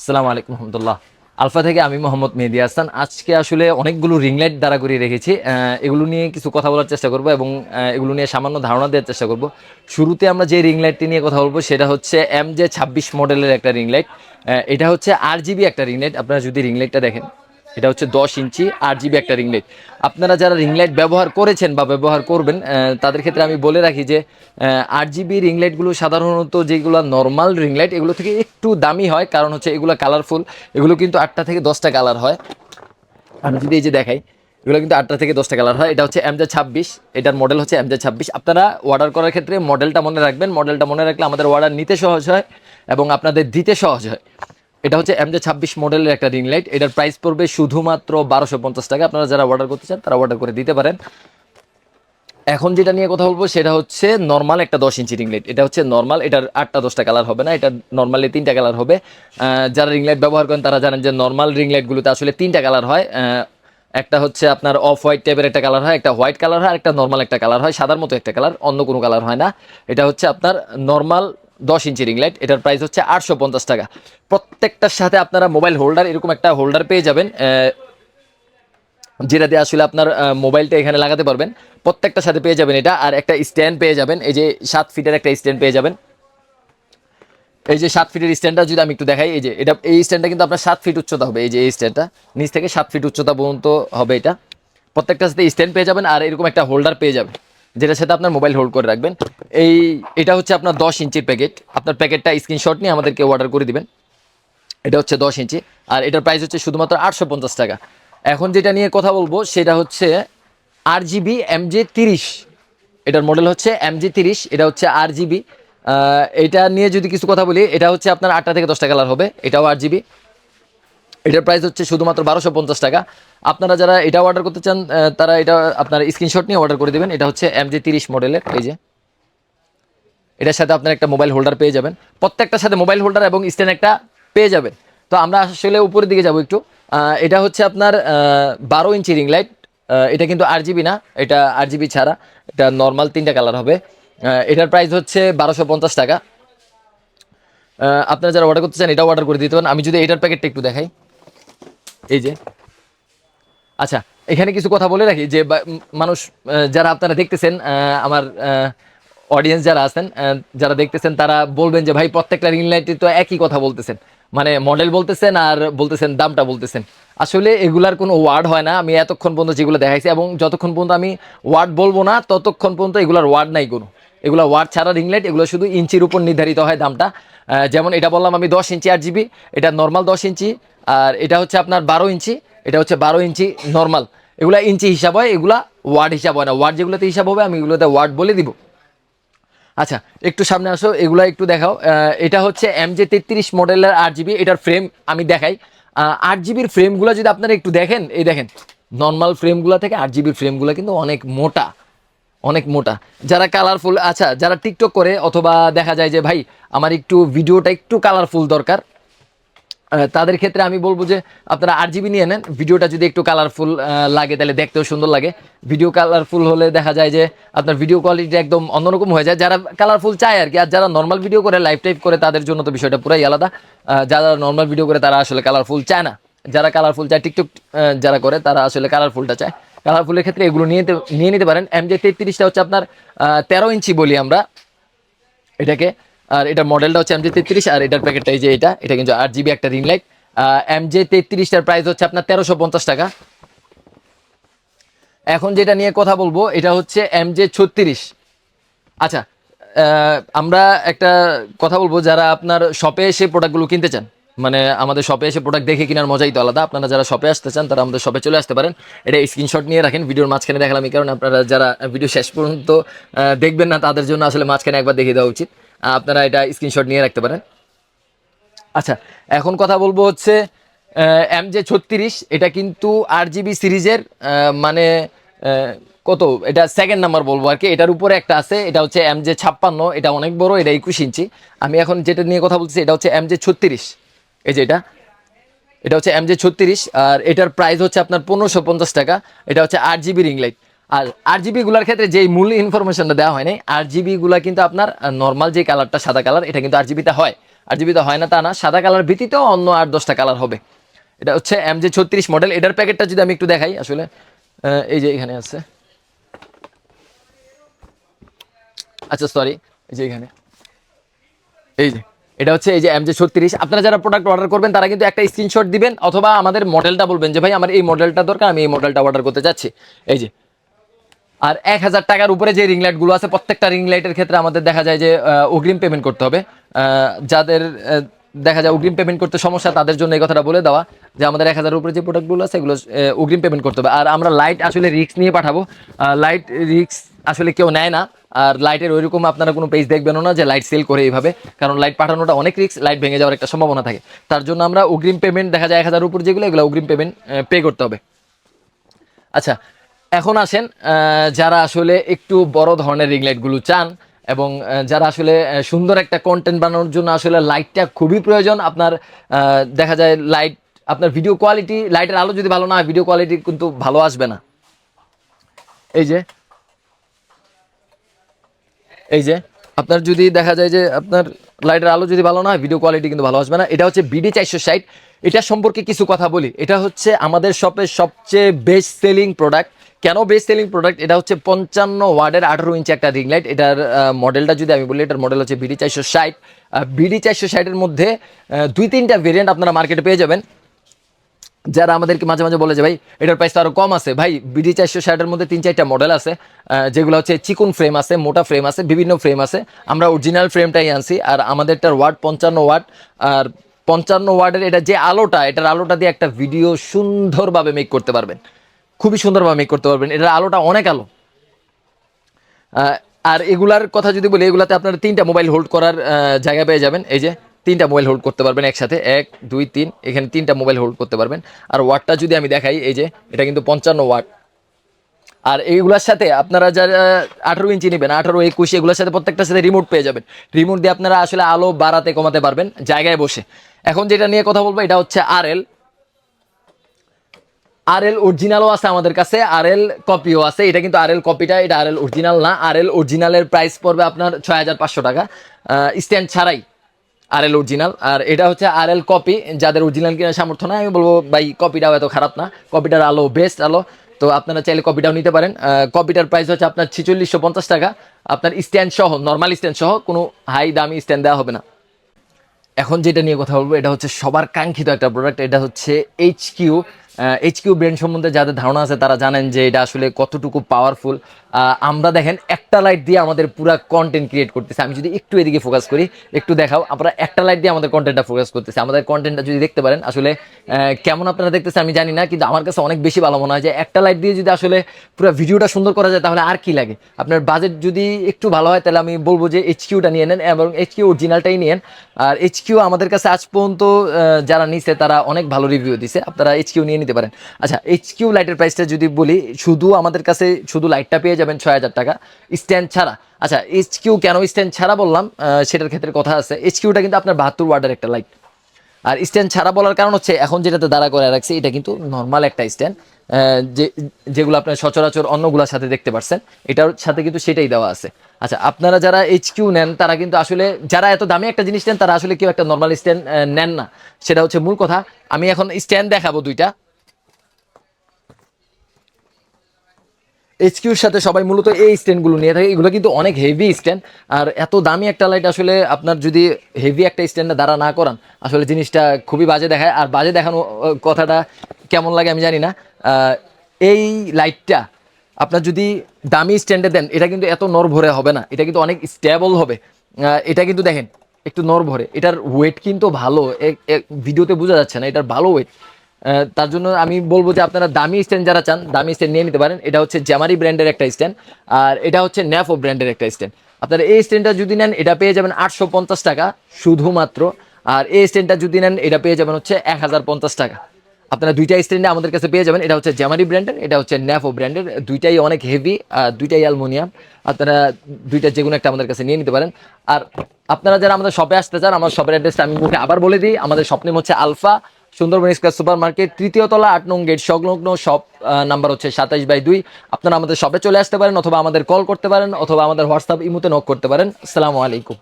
আসসালামু আলাইকুম রহমতুল্লাহ। আলফা থেকে আমি মোহাম্মদ মেহেদি হাসান। আজকে আসলে অনেকগুলো রিংলাইট দ্বারা করে রেখেছি। এগুলো নিয়ে কিছু কথা বলার চেষ্টা করব এবং এগুলো নিয়ে সামান্য ধারণা দেওয়ার চেষ্টা করব। শুরুতে আমরা যে রিংলাইটটি নিয়ে কথা বলব সেটা হচ্ছে এম জে ছাব্বিশ মডেলের একটা রিংলাইট এটা হচ্ছে আর জিবি একটা রিংলাইট আপনারা যদি রিংলাইটটা দেখেন এটা হচ্ছে দশ ইঞ্চি আর জিবি একটা রিংলাইট আপনারা যারা রিংলাইট ব্যবহার করেছেন বা ব্যবহার করবেন তাদের ক্ষেত্রে আমি বলে রাখি যে আট জিবি রিংলাইটগুলো সাধারণত যেগুলো নর্মাল রিংলাইট এগুলো থেকে একটু দামি হয়। কারণ হচ্ছে এগুলো কালারফুল এগুলো কিন্তু আটটা থেকে দশটা কালার হয়। আমি যদি এই যে দেখাই, এগুলো কিন্তু আটটা থেকে দশটা কালার হয়। এটা হচ্ছে এমজে ছাব্বিশ, এটার মডেল হচ্ছে এমজে ছাব্বিশ। আপনারা অর্ডার করার ক্ষেত্রে মডেলটা মনে রাখবেন। মডেলটা মনে রাখলে আমাদের অর্ডার নিতে সহজ হয় এবং আপনাদের দিতে সহজ হয়। এটা হচ্ছে এমজে ছাব্বিশ মডেলের একটা রিং লাইট এটার প্রাইস পড়বে শুধুমাত্র বারোশো পঞ্চাশ টাকা। আপনারা যারা অর্ডার করতে চান, তারা অর্ডার করে দিতে পারেন। এখন যেটা নিয়ে কথা বলব, সেটা হচ্ছে নর্মাল একটা দশ ইঞ্চি রিং রিংলাইট এটা হচ্ছে নর্মাল এটার আটটা দশটা কালার হবে না, এটা নর্মালি তিনটা কালার হবে। যারা রিংলাইট ব্যবহার করেন, তারা জানেন যে নর্মাল রিং রিংলাইটগুলোতে আসলে তিনটা কালার হয়। একটা হচ্ছে আপনার অফ হোয়াইট টাইপের একটা কালার হয়, একটা হোয়াইট কালার হয়, আর একটা নর্মাল একটা কালার হয়। সাদার মতো একটা কালার অন্য কোনো কালার হয় না। এটা হচ্ছে আপনার নর্মাল দশ ইঞ্চি রিং লাইট এটার প্রাইস হচ্ছে আটশো পঞ্চাশ টাকা। প্রত্যেকটার সাথে আপনারা মোবাইল হোল্ডার এরকম একটা হোল্ডার পেয়ে যাবেন যেটা দিয়ে আসলে আপনার মোবাইলটা এখানে লাগাতে পারবেন। প্রত্যেকটার সাথে পেয়ে যাবেন এটা, আর একটা স্ট্যান্ড পেয়ে যাবেন, এই যে সাত ফিটের একটা স্ট্যান্ড পেয়ে যাবেন। এই যে সাত ফিটের স্ট্যান্ডটা যদি আমি একটু দেখাই, এই যে এটা, এই স্ট্যান্ডটা কিন্তু আপনার সাত ফিট উচ্চতা হবে, এই যে এই স্ট্যান্ডটা নিচ থেকে সাত ফিট উচ্চতা পর্যন্ত হবে এটা। প্রত্যেকটার সাথে স্ট্যান্ড পেয়ে যাবেন, আর এরকম একটা হোল্ডার পেয়ে যাবেন। যেটার সাথে আপনার মোবাইল হোল্ড করে রাখবেন। এই, এটা হচ্ছে আপনার দশ ইঞ্চির প্যাকেট আপনার প্যাকেটটা স্ক্রিনশট নিয়ে আমাদেরকে অর্ডার করে দিবেন। এটা হচ্ছে দশ ইঞ্চি। আর এটার প্রাইস হচ্ছে শুধুমাত্র আটশো পঞ্চাশ টাকা। এখন যেটা নিয়ে কথা বলব, সেটা হচ্ছে আর জিবি এম জে তিরিশ। এটার মডেল হচ্ছে এম জি তিরিশ। এটা হচ্ছে আর জিবি এটা নিয়ে যদি কিছু কথা বলি, এটা হচ্ছে আপনার আটটা থেকে দশটা কালার হবে। এটাও আট জিবি এটার প্রাইস হচ্ছে শুধুমাত্র বারোশো পঞ্চাশ টাকা। আপনারা যারা এটা অর্ডার করতে চান তারা এটা, আপনার স্ক্রিনশট নিয়ে অর্ডার করে দেবেন। এটা হচ্ছে এম জি তিরিশ মডেলের, এই যে। এটার সাথে আপনার একটা মোবাইল হোল্ডার পেয়ে যাবেন। প্রত্যেকটার সাথে মোবাইল হোল্ডার এবং স্ট্যান্ড একটা পেয়ে যাবেন। তো আমরা আসলে উপরের দিকে যাব একটু। এটা হচ্ছে আপনার বারো ইঞ্চি রিং লাইট এটা কিন্তু আর না, এটা আর ছাড়া। এটা নর্মাল তিনটা কালার হবে। এটার প্রাইস হচ্ছে বারোশো পঞ্চাশ টাকা। আপনারা যারা অর্ডার করতে চান, এটাও অর্ডার করে দিতে পারেন। আমি যদি এটার প্যাকেটটা একটু দেখাই। এই যে। আচ্ছা এখানে কিছু কথা বলে রাখি যে মানুষ যারা আপনারা দেখতেছেন আমার অডিয়েন্স যারা আছেন যারা দেখতেছেন, তারা বলবেন যে, ভাই, প্রত্যেকটা রিং লাইটে তো একই কথা বলতেছেন। মানে মডেল বলতেছেন আর বলতেছেন, দামটা বলতেছেন। আসলে এগুলার কোনো ওয়ার্ড হয় না। আমি এতক্ষণ পর্যন্ত যেগুলো দেখাইছি এবং যতক্ষণ পর্যন্ত আমি ওয়ার্ড বলব না, ততক্ষণ পর্যন্ত এগুলার ওয়ার্ড নাই কোনো। এগুলো ওয়ার্ড ছাড়া রিং লাইট এগুলো শুধু ইঞ্চির উপর নির্ধারিত হয় দামটা। যেমন এটা বললাম আমি দশ ইঞ্চি আট জিবি এটা নর্মাল দশ ইঞ্চি, আর এটা হচ্ছে আপনার বারো ইঞ্চি, এটা হচ্ছে বারো ইঞ্চি নর্মাল এগুলা ইঞ্চি হিসাব হয়, এগুলা ওয়ার্ড হিসাব হয় না। ওয়ার্ড যেগুলোতে হিসাব হবে, আমি এগুলোতে ওয়ার্ড বলে দিব। আচ্ছা একটু সামনে আসো, এগুলা একটু দেখাও। এটা হচ্ছে এম জে তেত্রিশ মডেলের আট জিবি এটার ফ্রেম আমি দেখাই। আট জিবির ফ্রেমগুলো যদি আপনারা একটু দেখেন, এই দেখেন নর্মাল ফ্রেমগুলো থেকে আট জিবির ফ্রেমগুলো কিন্তু অনেক মোটা। অনেক মোটা। যারা কালারফুল আচ্ছা যারা টিকটক করে, অথবা দেখা যায় যে, ভাই, আমার একটু ভিডিওটা একটু কালারফুল দরকার। তাদের ক্ষেত্রে আমি বলব যে, আপনারা আট জিবি নিয়ে নেন। ভিডিওটা যদি একটু কালারফুল লাগে, তাহলে দেখতেও সুন্দর লাগে। ভিডিও কালারফুল হলে দেখা যায় যে, আপনার ভিডিও কোয়ালিটি একদম অন্যরকম হয়ে যায়। যারা কালারফুল চায় আর কি, আর যারা নর্মাল ভিডিও করে লাইভ টাইপ করে, তাদের জন্য তো বিষয়টা পুরাই আলাদা। যারা নর্মাল ভিডিও করে, তারা আসলে কালারফুল চায় না। যারা কালারফুল চায় টিকটক যারা করে, তারা আসলে কালারফুলটা চায়। কালারফুলের ক্ষেত্রে এগুলো নিয়ে নিয়ে নিতে পারেন। এম জে তেত্রিশটা হচ্ছে আপনার তেরো ইঞ্চি বলি আমরা এটাকে। আর এটার মডেলটা হচ্ছে এম জে তেত্রিশ, আর এটার প্যাকেটটা এই যে এটা এটা কিন্তু আট জিবি একটা রিং লাইট। এম জে তেত্রিশটার প্রাইস হচ্ছে আপনার তেরোশো পঞ্চাশ টাকা। এখন যেটা নিয়ে কথা বলব, এটা হচ্ছে এম জে ছত্রিশ। আচ্ছা আমরা একটা কথা বলব, যারা আপনার শপে এসে প্রোডাক্টগুলো কিনতে চান মানে আমাদের শপে এসে প্রোডাক্ট দেখে কেনার মজাই তো আলাদা। আপনারা যারা শপে আসতে চান, তারা আমাদের শপে চলে আসতে পারেন। এটা স্ক্রিনশট নিয়ে রাখেন, ভিডিওর মাঝখানে দেখালাম এই কারণে আপনারা যারা ভিডিও শেষ পর্যন্ত দেখবেন না, তাদের জন্য আসলে মাঝখানে একবার দেখিয়ে দেওয়া উচিত। আপনারা এটা স্ক্রিনশট নিয়ে রাখতে পারেন। আচ্ছা এখন কথা বলব হচ্ছে এম জে ছত্রিশ। এটা কিন্তু আট জিবি সিরিজের মানে কত? এটা সেকেন্ড নাম্বার বলব আর কি। এটার উপরে একটা আছে, এটা হচ্ছে এম জে ছাপ্পান্ন। এটা অনেক বড়, এটা একুশ ইঞ্চি। আমি এখন যেটা নিয়ে কথা বলছি এটা হচ্ছে এম জে ছত্রিশ। এই যে এটা এটা হচ্ছে এম জে ছত্রিশ, আর এটার প্রাইস হচ্ছে আপনার পনেরোশো পঞ্চাশ টাকা। এটা হচ্ছে আট জিবি রিং লাইট আর আট জিবি গুলার ক্ষেত্রে যেই মূল ইনফরমেশনটা দেওয়া হয়নি আট জিবি গুলা কিন্তু আপনার নর্মাল যে কালারটা সাদা কালার এটা কিন্তু আট জিবিতে হয়। আট জিবিতে হয় না, তা না। সাদা কালার ভিত্তিতেও অন্য আট দশটা কালার হবে। এটা হচ্ছে এম জে ছত্রিশ মডেল এটার প্যাকেটটা যদি আমি একটু দেখাই, আসলে এই যে এখানে আছে। আচ্ছা সরি এই যে এখানে। এই যে। এটা হচ্ছে এই যে এম জে ছত্রিশ। আপনারা যারা প্রোডাক্ট অর্ডার করবেন, তারা কিন্তু একটা স্ক্রিনশট দিবেন, অথবা আমাদের মডেলটা বলবেন যে, ভাই, আমার এই মডেলটা দরকার, আমি এই মডেলটা অর্ডার করতে চাচ্ছি। এই যে। আর এক হাজার টাকার উপরে যে রিংগুলো আছে, প্রত্যেকটা রিং লাইটের ক্ষেত্রে আমাদের দেখা যায় যে অগ্রিম পেমেন্ট করতে হবে। যাদের দেখা যায় অগ্রিম পেমেন্ট করতে সমস্যা, তাদের জন্য এই কথাটা বলে দেওয়া, যে আমাদের এক হাজার উপরে যে প্রোডাক্টগুলো আছে, এগুলো অগ্রিম পেমেন্ট করতে হবে। আর আমরা লাইট আসলে রিক্স নিয়ে পাঠাবো। লাইট রিক্স আসলে কেউ নেয় না। আর লাইটের ওইরকম আপনারা কোনো পেজ দেখবেনও না যে লাইট সেল করে এইভাবে, কারণ লাইট পাঠানোটা অনেক রিক্স লাইট ভেঙে যাওয়ার একটা সম্ভাবনা থাকে। তার জন্য আমরা অগ্রিম পেমেন্ট দেখা যায় এক হাজার উপর যেগুলো, এগুলো অগ্রিম পেমেন্ট পে করতে হবে। আচ্ছা এখন আসেন যারা আসলে একটু বড় ধরনের রিং লাইটগুলো চান এবং যারা আসলে সুন্দর একটা কন্টেন্ট বানানোর জন্য আসলে লাইটটা খুবই প্রয়োজন, আপনার দেখা যায় লাইট আপনার ভিডিও কোয়ালিটি লাইটের আলো যদি ভালো না ভিডিও কোয়ালিটি কিন্তু ভালো আসবে না। এই যে এই যে, আপনার যদি দেখা যায় যে আপনার লাইটের আলো যদি ভালো না হয় ভিডিও কোয়ালিটি কিন্তু ভালো আসবে না। এটা হচ্ছে বিডি চারশো ষাট। এটা সম্পর্কে কিছু কথা বলি। এটা হচ্ছে আমাদের শপের সবচেয়ে বেস্ট সেলিং প্রোডাক্ট কেন বেস্ট সেলিং প্রোডাক্ট এটা হচ্ছে পঞ্চান্ন ওয়ার্ডের আঠারো ইঞ্চি একটা রিং লাইট এটার মডেলটা যদি আমি বলি, এটার মডেল হচ্ছে বিডি চারশো ষাট। বিডি চারশো ষাটের মধ্যে দুই তিনটা ভেরিয়েন্ট আপনারা মার্কেটে পেয়ে যাবেন। যারা আমাদেরকে মাঝে মাঝে বলে যে, ভাই, এটার প্রাইস আরও কম আছে। ভাই বিডি চারশো ষাটের মধ্যে তিন চারটা মডেল আছে। যেগুলো হচ্ছে চিকুন ফ্রেম আছে, মোটা ফ্রেম আছে, বিভিন্ন ফ্রেম আছে। আমরা অরিজিনাল ফ্রেমটাই আনছি আর আমাদেরটার ওয়াট পঞ্চান্ন ওয়াট আর পঞ্চান্ন ওয়ার্ডের এটা যে আলোটা, এটার আলোটা দিয়ে একটা ভিডিও সুন্দরভাবে মেক করতে পারবেন। খুবই সুন্দরভাবে মেক করতে পারবেন। এটার আলোটা অনেক আলো। আর এগুলার কথা যদি বলি, এগুলাতে আপনারা তিনটা মোবাইল হোল্ড করার জায়গা পেয়ে যাবেন। এই যে তিনটা মোবাইল হোল্ড করতে পারবেন একসাথে, এক, দুই, তিন, এখানে তিনটা মোবাইল হোল্ড করতে পারবেন। আর ওয়াটটা যদি আমি দেখাই, এই যে, এটা কিন্তু পঞ্চান্ন ওয়াট। আর এইগুলোর সাথে আপনারা যারা আঠারো ইঞ্চি নেবেন, আঠারো, একুশ, এগুলোর সাথে প্রত্যেকটার সাথে রিমোট পেয়ে যাবেন। রিমোট দিয়ে আপনারা আসলে আলো বাড়াতে, কমাতে পারবেন জায়গায় বসে। এখন যেটা নিয়ে কথা বলব, এটা হচ্ছে আর এল আর এল অরিজিনালও আছে আমাদের কাছে আর এল কপিও আছে। এটা কিন্তু আর এল কপিটা এটা আর এল অরিজিনাল না। আর এল অরিজিনালের প্রাইস পড়বে আপনার ছয় হাজার পাঁচশো টাকা। স্ট্যান্ড ছাড়াই। আর এল অরিজিনাল আর এটা হচ্ছে আর এল কপি যাদের অরিজিনাল কেনার সামর্থ্য নাই, আমি বলব, ভাই কপিটাও এত খারাপ না। কপিটার আলো বেস্ট আলো। তো আপনারা চাইলে কপিটাও নিতে পারেন। কপিটার প্রাইস হচ্ছে আপনার ছেচল্লিশশো পঞ্চাশ টাকা। আপনার স্ট্যান্ড সহ নর্মাল স্ট্যান্ড সহ, কোনো হাই দামি স্ট্যান্ড দেওয়া হবে না। এখন যেটা নিয়ে কথা বলব, এটা হচ্ছে সবার কাঙ্ক্ষিত একটা প্রোডাক্ট এটা হচ্ছে H Q H Q brand সম্বন্ধে যাদের ধারণা আছে, তারা জানেন যে এটা আসলে কতটুকু পাওয়ারফুল আমরা দেখেন, একটা লাইট দিয়ে আমাদের পুরো কন্টেন্ট ক্রিয়েট করতেছে। আমি যদি একটু এদিকে ফোকাস করি, একটু দেখাও আমরা একটা লাইট দিয়ে আমাদের কন্টেন্টটা ফোকাস করতেছি। আমাদের কন্টেন্টটা যদি দেখতে পারেন, আসলে কেমন আপনারা দেখতেছে আমি জানি না, কিন্তু আমার কাছে অনেক বেশি ভালো মনে হয় যে একটা লাইট দিয়ে যদি আসলে পুরো ভিডিওটা সুন্দর করা যায়, তাহলে আর কি লাগে? আপনার বাজেট যদি একটু ভালো হয়, তাহলে আমি বলব যে এইচ কিউটা নিয়ে নেন এবং এইচ কিউ অরিজিনালটাই নিয়েন। আর এইচ কিউ আমাদের কাছে আজ পর্যন্ত যারা নিছে, তারা অনেক ভালো রিভিউ দিছে। আপনারা এইচ কিউ নিয়ে নিতে পারেন। আচ্ছা এইচ কিউ লাইটের প্রাইসটা যদি বলি, শুধু আমাদের কাছে শুধু লাইটটা পেয়ে যাবেন ছয় হাজার টাকা। স্ট্যান্ড ছাড়া। আচ্ছা এইচ কিউ কেন স্ট্যান্ড ছাড়া বললাম? সেটার ক্ষেত্রে কথা আছে। এইচ কিউটা কিন্তু আপনার বাহাত্তর ওয়ার্ডের একটা লাইট আর স্ট্যান্ড ছাড়া বলার কারণ হচ্ছে, এখন যেটাতে দাঁড়া করে রাখছি, এটা কিন্তু নর্মাল একটা স্ট্যান্ড যে, যেগুলো আপনার সচরাচর অন্যগুলোর সাথে দেখতে পাচ্ছেন এটার সাথে কিন্তু সেটাই দেওয়া আছে। আচ্ছা আপনারা যারা এইচ কিউ নেন, তারা কিন্তু আসলে, যারা এত দামি একটা জিনিস নেন, তারা আসলে কেউ একটা নর্মাল স্ট্যান্ড নেন না। সেটা হচ্ছে মূল কথা। আমি এখন স্ট্যান্ড দেখাবো দুইটা। এইচকিউর সাথে সবাই মূলত এই স্ট্যান্ডগুলো নিয়ে থাকে। এগুলো কিন্তু অনেক হেভি স্ট্যান্ড আর এত দামি একটা লাইট আসলে আপনার যদি হেভি একটা স্ট্যান্ডে দাঁড়া না করান, আসলে জিনিসটা খুবই বাজে দেখায়। আর বাজে দেখানো কথাটা কেমন লাগে আমি জানি না। এই লাইটটা আপনার যদি দামি স্ট্যান্ডে দেন, এটা কিন্তু এত নর ভরে হবে না। এটা কিন্তু অনেক স্টেবল হবে। এটা কিন্তু দেখেন, একটু নর ভরে এটার ওয়েট কিন্তু ভালো। ভিডিওতে বোঝা যাচ্ছে না, এটার ভালো ওয়েট তার জন্য আমি বলব যে আপনারা দামি স্ট্যান্ড যারা চান, দামি স্ট্যান্ড নিয়ে নিতে পারেন। এটা হচ্ছে জ্যামারি ব্র্যান্ডের একটা স্ট্যান্ড আর এটা হচ্ছে ন্যাফো ব্র্যান্ডের একটা স্ট্যান্ড আপনারা এই স্ট্যান্ডটা যদি নেন, এটা পেয়ে যাবেন আটশো পঞ্চাশ টাকা শুধুমাত্র। আর এই স্ট্যান্ডটা যদি নেন, এটা পেয়ে যাবেন হচ্ছে এক হাজার পঞ্চাশ টাকা। আপনারা দুইটা স্ট্যান্ডে আমাদের কাছে পেয়ে যাবেন। এটা হচ্ছে জ্যামারি ব্র্যান্ডের এটা হচ্ছে ন্যাফো ব্র্যান্ডের দুইটাই অনেক হেভি আর দুইটাই অ্যালমোনিয়াম আপনারা দুইটা যে কোনো একটা আমাদের কাছে নিয়ে নিতে পারেন। আর আপনারা যারা আমাদের শপে আসতে চান, আমার শপের অ্যাড্রেসটা আমি মুখে আবার বলে দিই। আমাদের শপ নেম হচ্ছে alpha Sundarban square super market তৃতীয় তলা, আট নং গেট, সংলগ্ন সব নাম্বার হচ্ছে সাতাইশ বাই দুই। আপনারা আমাদের শপে চলে আসতে পারেন অথবা আমাদের কল করতে পারেন অথবা আমাদের হোয়াটসঅ্যাপ ইমুতে নক করতে পারেন। আসসালামু আলাইকুম।